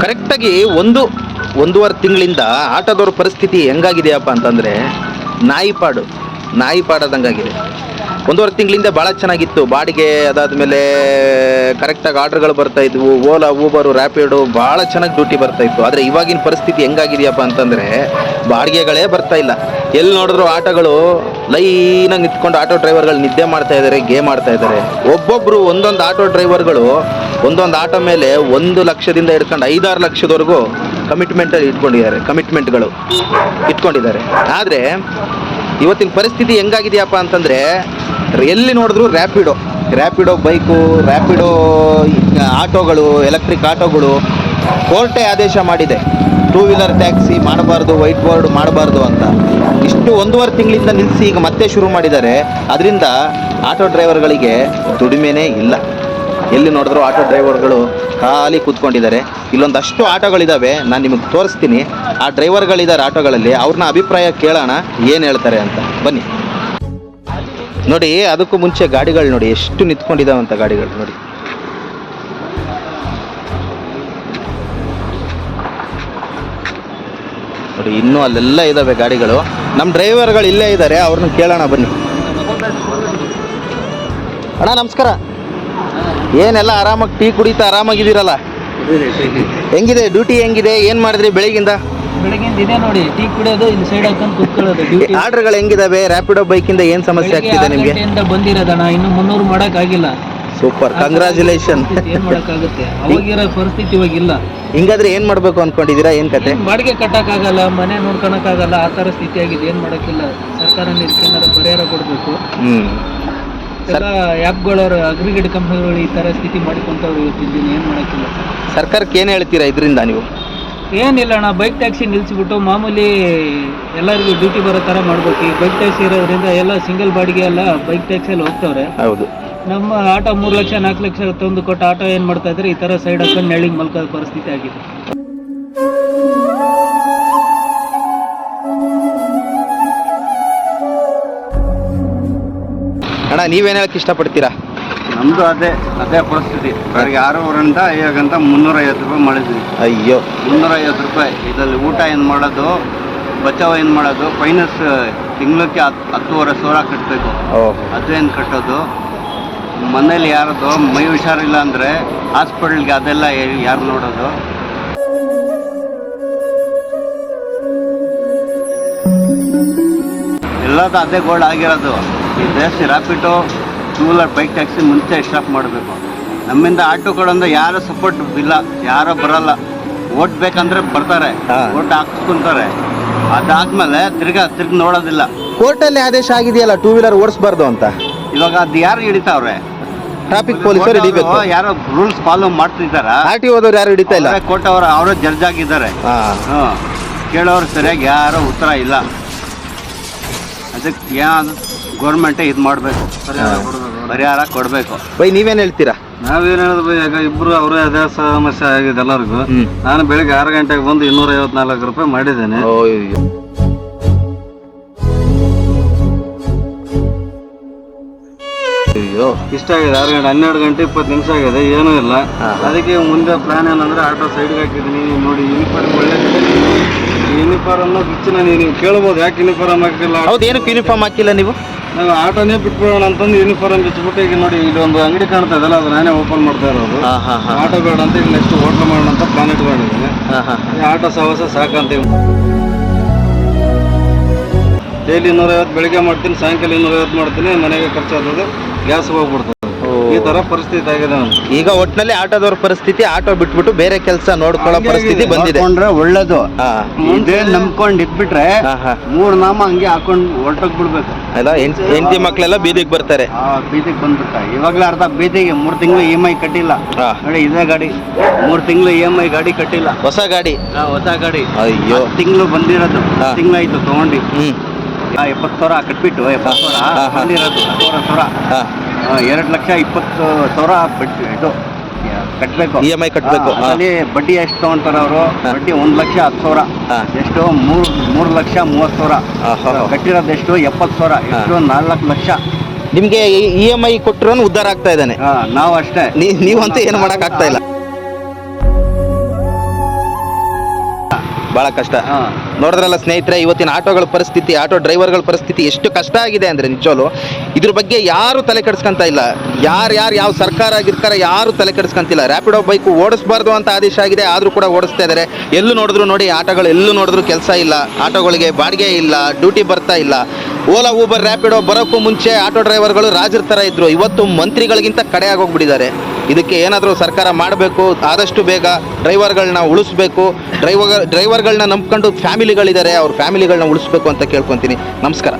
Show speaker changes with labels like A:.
A: ಕರೆಕ್ಟಾಗಿ ಒಂದು ಒಂದೂವರೆ ತಿಂಗಳಿಂದ ಆಟೋದವ್ರ ಪರಿಸ್ಥಿತಿ ಹೆಂಗಾಗಿದೆಯಪ್ಪ ಅಂತಂದರೆ ನಾಯಿ ಪಾಡು ನಾಯಿ ಒಂದೂವರೆ ತಿಂಗಳಿಂದ ಭಾಳ ಚೆನ್ನಾಗಿತ್ತು. ಬಾಡಿಗೆ ಅದಾದಮೇಲೆ ಕರೆಕ್ಟಾಗಿ ಆರ್ಡರ್ಗಳು ಬರ್ತಾ ಇದ್ವು. ಓಲಾ ಊಬರು ರ್ಯಾಪಿಡು ಭಾಳ ಚೆನ್ನಾಗಿ ಡ್ಯೂಟಿ ಬರ್ತಾ ಇತ್ತು. ಆದರೆ ಇವಾಗಿನ ಪರಿಸ್ಥಿತಿ ಹೆಂಗಾಗಿದೆಯಪ್ಪ ಅಂತಂದರೆ ಬಾಡಿಗೆಗಳೇ ಬರ್ತಾ ಇಲ್ಲ. ಎಲ್ಲಿ ನೋಡಿದ್ರು ಆಟೋಗಳು ಲೈನಾಗಿ ನಿಂತ್ಕೊಂಡು ಆಟೋ ಡ್ರೈವರ್ಗಳು ನಿದ್ದೆ ಮಾಡ್ತಾ ಇದ್ದಾರೆ ಗೇಮ್ ಆಡ್ತಾ ಇದ್ದಾರೆ ಒಬ್ಬೊಬ್ಬರು ಒಂದೊಂದು ಆಟೋ ಡ್ರೈವರ್ಗಳು ಒಂದೊಂದು ಆಟೋ ಮೇಲೆ ಒಂದು ಲಕ್ಷದಿಂದ ಹಿಡ್ಕೊಂಡು ಐದಾರು ಲಕ್ಷದವರೆಗೂ ಕಮಿಟ್ಮೆಂಟಲ್ಲಿ ಇಟ್ಕೊಂಡಿದ್ದಾರೆ. ಕಮಿಟ್ಮೆಂಟ್ಗಳು ಇಟ್ಕೊಂಡಿದ್ದಾರೆ. ಆದರೆ ಇವತ್ತಿನ ಪರಿಸ್ಥಿತಿ ಹೆಂಗಾಗಿದೆಯಪ್ಪ ಅಂತಂದರೆ, ಎಲ್ಲಿ ನೋಡಿದ್ರು ರ್ಯಾಪಿಡೋ ರ್ಯಾಪಿಡೋ ಬೈಕು ರ್ಯಾಪಿಡೋ ಆಟೋಗಳು ಎಲೆಕ್ಟ್ರಿಕ್ ಆಟೋಗಳು, ಕೋರ್ಟೇ ಆದೇಶ ಮಾಡಿದೆ. ಟೂ ವೀಲರ್ ಟ್ಯಾಕ್ಸಿ ಮಾಡಬಾರ್ದು ವೈಟ್ ಬೋರ್ಡ್ ಮಾಡಬಾರ್ದು ಅಂತ. ಇಷ್ಟು ಒಂದೂವರೆ ತಿಂಗಳಿಂದ ನಿಲ್ಲಿಸಿ ಈಗ ಮತ್ತೆ ಶುರು ಮಾಡಿದ್ದಾರೆ. ಅದರಿಂದ ಆಟೋ ಡ್ರೈವರ್ಗಳಿಗೆ ದುಡಿಮೆನೇ ಇಲ್ಲ. ಎಲ್ಲಿ ನೋಡಿದ್ರು ಆಟೋ ಡ್ರೈವರ್ಗಳು ಖಾಲಿ ಕೂತ್ಕೊಂಡಿದ್ದಾರೆ. ಇಲ್ಲೊಂದಷ್ಟು ಆಟೋಗಳಿದ್ದಾವೆ ನಾನು ನಿಮಗೆ ತೋರಿಸ್ತೀನಿ. ಆ ಡ್ರೈವರ್ಗಳಿದ್ದಾರೆ ಆಟೋಗಳಲ್ಲಿ. ಅವ್ರನ್ನ ಅಭಿಪ್ರಾಯ ಕೇಳೋಣ. ಏನು ಹೇಳ್ತಾರೆ ಅಂತ. ಬನ್ನಿ. ನೋಡಿ, ಅದಕ್ಕೂ ಮುಂಚೆ ಗಾಡಿಗಳು ನೋಡಿ, ಎಷ್ಟು ನಿಂತ್ಕೊಂಡಿದ್ದಾವಂತ ಗಾಡಿಗಳು ನೋಡಿ. ನೋಡಿ, ಇನ್ನೂ ಅಲ್ಲೆಲ್ಲ ಇದ್ದಾವೆ ಗಾಡಿಗಳು. ನಮ್ಮ ಡ್ರೈವರ್ಗಳು ಇಲ್ಲೇ ಇದ್ದಾರೆ ಅವ್ರನ್ನ ಕೇಳೋಣ ಬನ್ನಿ. ಅಣ್ಣ, ನಮಸ್ಕಾರ. ಏನೆಲ್ಲ ಆರಾಮಾಗಿ ಟೀ ಕುಡಿತಾ ಆರಾಮಾಗಿದ್ದೀರಲ್ಲ? ಹೆಂಗಿದೆ? ಡ್ಯೂಟಿ ಹೆಂಗಿದೆ? ಏನು ಮಾಡಿದ್ರಿ ಬೆಳಗಿಂದ?
B: ಬೆಳಗಿಂದ ಇದೆ ನೋಡಿ ಟೀ ಕುಡಿಯೋದು ಇಲ್ಲಿ ಸೈಡ್ ಹಾಕೊಂಡು ಕುತ್ಕೊಳ್ಳೋದು ಡ್ಯೂಟಿ.
A: ಆರ್ಡರ್ಗಳು ಹೆಂಗಿದಾವೆ? ರ್ಯಾಪಿಡೋ ಬೈಕಿಂದ ಏನು ಸಮಸ್ಯೆ ಆಗ್ತಿದೆ ನಿಮಗೆ?
B: ಮಾಡಕ್ಕಾಗಿಲ್ಲ ಬಂದಿರೋದಣ್ಣ ಇನ್ನು ಮುನ್ನೂರು
A: ಸೂಪರ್ ಕಂಗ್ರಾಚುಲೇಷನ್
B: ಏನು ಮಾಡಕ್ಕಾಗುತ್ತೆ? ಅವಾಗಿರೋ ಪರಿಸ್ಥಿತಿ
A: ಹಿಂಗಾದ್ರೆ ಏನು ಮಾಡಬೇಕು ಅನ್ಕೊಂಡಿದ್ದೀರಾ? ಏನು ಕತೆ?
B: ಬಾಡಿಗೆ ಕಟ್ಟಕ್ ಆಗಲ್ಲ ಮನೆ ನೋಡ್ಕೊಳಕ್ ಆಗಲ್ಲ ಆ ತರ ಸ್ಥಿತಿ ಆಗಿದೆ. ಏನ್ ಮಾಡಕ್ಕಿಲ್ಲ? ಸರ್ಕಾರ ಪರಿಹಾರ ಕೊಡ್ಬೇಕು.
A: ಹ್ಞೂ
B: ಎಲ್ಲ ಆ್ಯಪ್ಗಳವ್ರು ಅಗ್ರಿಗೇಟ್ ಕಂಪ್ನಿಗಳು ಈ ತರ ಸ್ಥಿತಿ ಮಾಡಿಕೊಂತವ್ರು ಇವತ್ತಿನ ಏನ್ ಮಾಡಕ್ಕಿಲ್ಲ.
A: ಸರ್ಕಾರಕ್ಕೆ ಏನು ಹೇಳ್ತೀರಾ ಇದರಿಂದ ನೀವು?
B: ಏನಿಲ್ಲ ಅಣ್ಣ ಬೈಕ್ ಟ್ಯಾಕ್ಸಿ ನಿಲ್ಸಿಬಿಟ್ಟು ಮಾಮೂಲಿ ಎಲ್ಲರಿಗೂ ಡ್ಯೂಟಿ ಬರೋ ತರ ಮಾಡ್ಬೇಕು. ಈ ಬೈಕ್ ಟ್ಯಾಕ್ಸಿ ಇರೋದ್ರಿಂದ ಎಲ್ಲ ಸಿಂಗಲ್ ಬಾಡಿಗೆ ಎಲ್ಲ ಬೈಕ್ ಟ್ಯಾಕ್ಸಿ ಎಲ್ಲ ಹೋಗ್ತವ್ರೆ.
A: ಹೌದು.
B: ನಮ್ಮ ಆಟೋ ಮೂರು ಲಕ್ಷ ನಾಲ್ಕು ಲಕ್ಷ ತಂದು ಕೊಟ್ಟು ಆಟೋ ಏನು ಮಾಡ್ತಾ ಇದ್ರೆ ಈ ಥರ ಸೈಡ್ ಹಾಕೊಂಡು ನೆಳ್ಳಿಗೆ ಮಲ್ಕೋದ ಪರಿಸ್ಥಿತಿ ಆಗಿದೆ.
A: ಅಣ್ಣ ನೀವೇನು ಹೇಳಕ್ಕೆ ಇಷ್ಟಪಡ್ತೀರಾ?
C: ನಮ್ದು ಅದೇ ಅದೇ ಪರಿಸ್ಥಿತಿ. ಬೆಳಗ್ಗೆ ಆರೂವರೆಯಿಂದ ಇವಾಗಂತ ಮುನ್ನೂರೈವತ್ತು ರೂಪಾಯಿ ಮಾಡಿದ್ವಿ.
A: ಅಯ್ಯೋ.
C: ಮುನ್ನೂರೈವತ್ತು ರೂಪಾಯಿ. ಇದರಲ್ಲಿ ಊಟ ಏನು ಮಾಡೋದು ಬಚಾವ್ ಏನು ಮಾಡೋದು ಫೈನಸ್ ತಿಂಗ್ಳಕ್ಕೆ ಹತ್ತು ಹತ್ತುವರೆ ಸಾವಿರ ಕಟ್ಟಬೇಕು ಅದೇನು ಕಟ್ಟೋದು? ಮನೇಲಿ ಯಾರದು ಮೈ ಹುಷಾರಿಲ್ಲ ಅಂದರೆ ಹಾಸ್ಪಿಟಲ್ಗೆ ಅದೆಲ್ಲ ಯಾರು ನೋಡೋದು? ಎಲ್ಲದೂ ಅದೇ ಗೋಲ್ಡ್ ಆಗಿರೋದು. ಜಾಸ್ತಿ Rapido two wheeler bike taxi ಮುಂಚೆ ಸ್ಟಾಪ್ ಮಾಡಬೇಕು. ನಮ್ಮಿಂದ ಆಟೋ ಕಡೆಯಿಂದ ಯಾರು ಸಪೋರ್ಟ್ ಇಲ್ಲ ಯಾರೋ ಬರಲ್ಲ. ಓಟ್ ಬೇಕಂದ್ರೆ ಬರ್ತಾರೆ. ಓಟ್ ಹಾಕ್ಸ್ಕೊಂತಾರೆ. ಅದಾದ್ಮೇಲೆ ತಿರ್ಗಾ ತಿರ್ಗಿ ನೋಡೋದಿಲ್ಲ.
A: ಕೋರ್ಟಲ್ಲಿ ಆದೇಶ ಆಗಿದೆಯಲ್ಲ ಟೂ ವೀಲರ್ ಓಡಿಸ್ಬಾರ್ದು ಅಂತ?
C: ಇವಾಗ ಅದು ಯಾರು ಹಿಡಿತಾವ್ರೆ?
A: ಟ್ರಾಫಿಕ್ ಪೊಲೀಸರು ಹಿಡಿಬೇಕು.
C: ಯಾರೋ ರೂಲ್ಸ್ ಫಾಲೋ ಮಾಡ್ತಿದ್ದಾರೆ?
A: ಆರ್ ಟಿ ಓದವ್ರು ಯಾರು ಹಿಡಿತಾ ಇಲ್ಲ?
C: ಕೋರ್ಟ್ ಅವರು ಅವರೇ ಜಡ್ಜ್ ಆಗಿದ್ದಾರೆ. ಕೇಳೋರು ಸರಿಯಾಗಿ ಯಾರೋ ಉತ್ತರ ಇಲ್ಲ. ಅದಕ್ಕೆ ಏನಾದ್ರು ಗೌರ್ಮೆಂಟೇ ಇದು ಮಾಡಬೇಕು. ಪರಿಹಾರ ಕೊಡಬೇಕು.
A: ಬೈ ನೀವೇನು ಹೇಳ್ತೀರಾ?
D: ನಾವೇನು ಹೇಳೋದು ಬೈ ಈಗ ಇಬ್ರು ಅವರೇ ಅದೇ ಸಮಸ್ಯೆ ಆಗಿದೆ ಎಲ್ಲರಿಗೂ. ನಾನು ಬೆಳಿಗ್ಗೆ ಆರು ಗಂಟೆಗೆ ಬಂದು ಇನ್ನೂರ ಐವತ್ನಾಲ್ಕು ರೂಪಾಯಿ ಮಾಡಿದ್ದೇನೆ. ಇಷ್ಟ ಆಗಿದೆ ಆರು ಗಂಟೆ ಹನ್ನೆರಡು ಗಂಟೆ ಇಪ್ಪತ್ತು ನಿಮಿಷ ಆಗಿದೆ ಏನೂ ಇಲ್ಲ. ಅದಕ್ಕೆ ಮುಂದೆ ಪ್ಲಾನ್ ಏನಂದ್ರೆ ಆಟೋ ಸೈಡ್ಗೆ ಹಾಕಿದ್ದೀನಿ ನೋಡಿ ಯೂನಿಫಾರ್ಮ್ ಒಳ್ಳೆ ಯೂನಿಫಾರ್ಮ್ ಬಿಚ್ಚಿನ ನೀವು ಕೇಳ್ಬೋದು ಯಾಕೆ ಯೂನಿಫಾರ್ಮ್ ಹಾಕಿಲ್ಲ?
A: ಹೌದು ಏನಕ್ಕೆ ಯೂನಿಫಾರ್ಮ್ ಹಾಕಿಲ್ಲ ನೀವು?
D: ನಾವು ಆಟೋನೇ ಬಿಟ್ಬಿಡೋಣ ಅಂತಂದು ಯೂನಿಫಾರ್ಮ್ ಬಿಚ್ಚಿಬಿಟ್ಟು ಈಗ ನೋಡಿ ಇಲ್ಲಿ ಒಂದು ಅಂಗಡಿ ಕಾಣ್ತಾ ಇದಲ್ಲ ಅದು ನಾನೇ ಓಪನ್ ಮಾಡ್ತಾ ಇರೋದು. ಆಟೋ ಬೇಡ ಅಂತ ಈಗ ನೆಕ್ಸ್ಟ್ ಹೋಟ್ಲ್ ಮಾಡೋಣ ಅಂತ ಪ್ಲಾನ್ ಇಟ್ಕೊಂಡಿದ್ದೀನಿ. ಆಟೋ ಸಹವಾಸ ಸಾಕಂತೀವಿ ಡೈಲಿ ಇನ್ನೂರೈವತ್ತು ಬೆಳಿಗ್ಗೆ ಮಾಡ್ತೀನಿ ಸಾಯಂಕಾಲ ಇನ್ನೂರೈವತ್ತು ಮಾಡ್ತೀನಿ ಮನೆಗೆ ಖರ್ಚಾಗ್ತದೆ ಗ್ಯಾಸ್ ಹೋಗ್ಬಿಡ್ತದೆ. ಈ ತರ ಪರಿಸ್ಥಿತಿ ಆಗಿದೆ ನಮ್ದು.
A: ಈಗ ಒಟ್ಟಿನಲ್ಲಿ ಆಟೋದವ್ರ ಪರಿಸ್ಥಿತಿ ಆಟೋ ಬಿಟ್ಬಿಟ್ಟು ಬೇರೆ ಕೆಲಸ ನೋಡ್ಕೊಳ್ಳೋ ಪರಿಸ್ಥಿತಿ. ಬಂದಿದೆ.
C: ನೋಡ್ಕೊಂಡ್ರೆ ಒಳ್ಳೇದು.
A: ಹಾಂ.
C: ಇದೇ ನಂಬ್ಕೊಂಡು ಇದ್ಬಿಟ್ರೆ
A: ಹಾಂ ಹಾಂ.
C: ಮೂರ್ ನಾಮ ಹಂಗೆ ಹಾಕೊಂಡ್ ಹೊರಟೋಗ್ ಬಿಡ್ಬೇಕು.
A: ಅಲ್ಲ ಹೆಂಡ್- ಹೆಂಡತಿ ಮಕ್ಕಳೆಲ್ಲ ಬೀದಿಗೆ ಬರ್ತಾರೆ.
C: ಆ ಬೀದಿಗೆ ಬಂದ್ಬಿಟ್ಟ ಇವಾಗ್ಲೇ ಅರ್ಧ ಬೀದಿಗೆ ಮೂರ್ ತಿಂಗಳು ಇ ಎಂ ಐ ಕಟ್ಟಿಲ್ಲ.
A: ಹಾ.
C: ನೋಡಿ ಇದೇ ಗಾಡಿ. ಮೂರ್ ತಿಂಗಳು ಇ ಎಂ ಐ ಗಾಡಿ ಕಟ್ಟಿಲ್ಲ.
A: ಹೊಸ ಗಾಡಿ.
C: ಆ, ಹೊಸ ಗಾಡಿ.
A: ಅಯ್ಯೋ.
C: ತಿಂಗಳು ಬಂದಿರೋದು.
A: ಹಾ.
C: ತಿಂಗಳಾಯ್ತು ತಗೊಂಡಿ.
A: ಹ್ಮ್.
C: ಎಪ್ಪತ್ತು ಸಾವಿರ ಕಟ್ಬಿಟ್ಟು ಎಪ್ಪತ್ತು ಸಾವಿರ
A: ಹಾ, ಹಾ.
C: ಬಂದಿರೋದು. ಹತ್ತುವರೆ ಸಾವಿರ.
A: ಹಾ.
C: ಎರಡು ಲಕ್ಷ ಇಪ್ಪತ್ತು ಸಾವಿರ ಬಡ್ಡಿ ಇದು ಕಟ್ಟಬೇಕು
A: ಇ ಎಂ ಐ ಕಟ್ಟಬೇಕು
C: ಅಲ್ಲಿ ಬಡ್ಡಿ ಎಷ್ಟು ತಗೊಂತಾರ ಅವರು. ಬಡ್ಡಿ ಒಂದು ಲಕ್ಷ ಹತ್ತು ಸಾವಿರ. ಎಷ್ಟು ಮೂರು ಮೂರು ಲಕ್ಷ ಮೂವತ್ತು ಸಾವಿರ. ಕಟ್ಟಿರೋದು ಎಷ್ಟು ಎಪ್ಪತ್ತು ಸಾವಿರ. ಎಷ್ಟು ನಾಲ್ಕು ಲಕ್ಷ.
A: ನಿಮಗೆ ಇ ಎಂ ಐ ಕೊಟ್ಟರು ಉದ್ಧಾರ ಆಗ್ತಾ ಇದ್ದಾನೆ.
C: ಹಾ, ನಾವು ಅಷ್ಟೇ
A: ನೀವಂತೂ ಏನು ಮಾಡೋಕ್ಕಾಗ್ತಾ ಇಲ್ಲ. ಭಾಳ ಕಷ್ಟ.
C: ಹಾಂ.
A: ನೋಡಿದ್ರಲ್ಲ ಸ್ನೇಹಿತರೆ ಇವತ್ತಿನ ಆಟೋಗಳ ಪರಿಸ್ಥಿತಿ ಆಟೋ ಡ್ರೈವರ್ಗಳ ಪರಿಸ್ಥಿತಿ ಎಷ್ಟು ಕಷ್ಟ ಆಗಿದೆ ಅಂದರೆ ನಿಜವಲು ಇದ್ರ ಬಗ್ಗೆ ಯಾರು ತಲೆ ಕೆಡಿಸ್ಕೊಂತ ಇಲ್ಲ. ಯಾರು ಯಾರು ಯಾವ ಸರ್ಕಾರ ಆಗಿರ್ತಾರೆ ಯಾರು ತಲೆ ಕೆಡಿಸ್ಕೊಂತಿಲ್ಲ. ರ್ಯಾಪಿಡೋ ಬೈಕ್ ಓಡಿಸ್ಬಾರ್ದು ಅಂತ ಆದೇಶ ಆಗಿದೆ ಆದರೂ ಕೂಡ ಓಡಿಸ್ತಾ ಇದ್ದಾರೆ ಎಲ್ಲೂ ನೋಡಿದ್ರು ನೋಡಿ ಆಟೋಗಳು ಎಲ್ಲೂ ನೋಡಿದ್ರು ಕೆಲಸ ಇಲ್ಲ. ಆಟೋಗಳಿಗೆ ಬಾಡಿಗೆ ಇಲ್ಲ ಡ್ಯೂಟಿ ಬರ್ತಾ ಇಲ್ಲ. ಓಲಾ, ಊಬರ್, ರ್ಯಾಪಿಡೋ ಬರೋಕ್ಕೂ ಮುಂಚೆ ಆಟೋ ಡ್ರೈವರ್ಗಳು ರಾಜರ ಥರ ಇದ್ದರು ಇವತ್ತು ಮಂತ್ರಿಗಳಿಗಿಂತ ಕಡೆ ಆಗೋಗ್ಬಿಟ್ಟಿದ್ದಾರೆ ಇದಕ್ಕೆ ಏನಾದರೂ ಸರ್ಕಾರ ಮಾಡಬೇಕು, ಆದಷ್ಟು ಬೇಗ ಡ್ರೈವರ್ಗಳನ್ನ ಉಳಿಸ್ಬೇಕು. ಡ್ರೈವರ್, ಡ್ರೈವರ್ಗಳನ್ನ ನಂಬ್ಕೊಂಡು ಫ್ಯಾಮಿಲಿಗಳಿದ್ದಾರೆ, ಅವ್ರ ಫ್ಯಾಮಿಲಿಗಳನ್ನ ಉಳಿಸ್ಬೇಕು ಅಂತ ಕೇಳ್ಕೊತೀನಿ. ನಮಸ್ಕಾರ.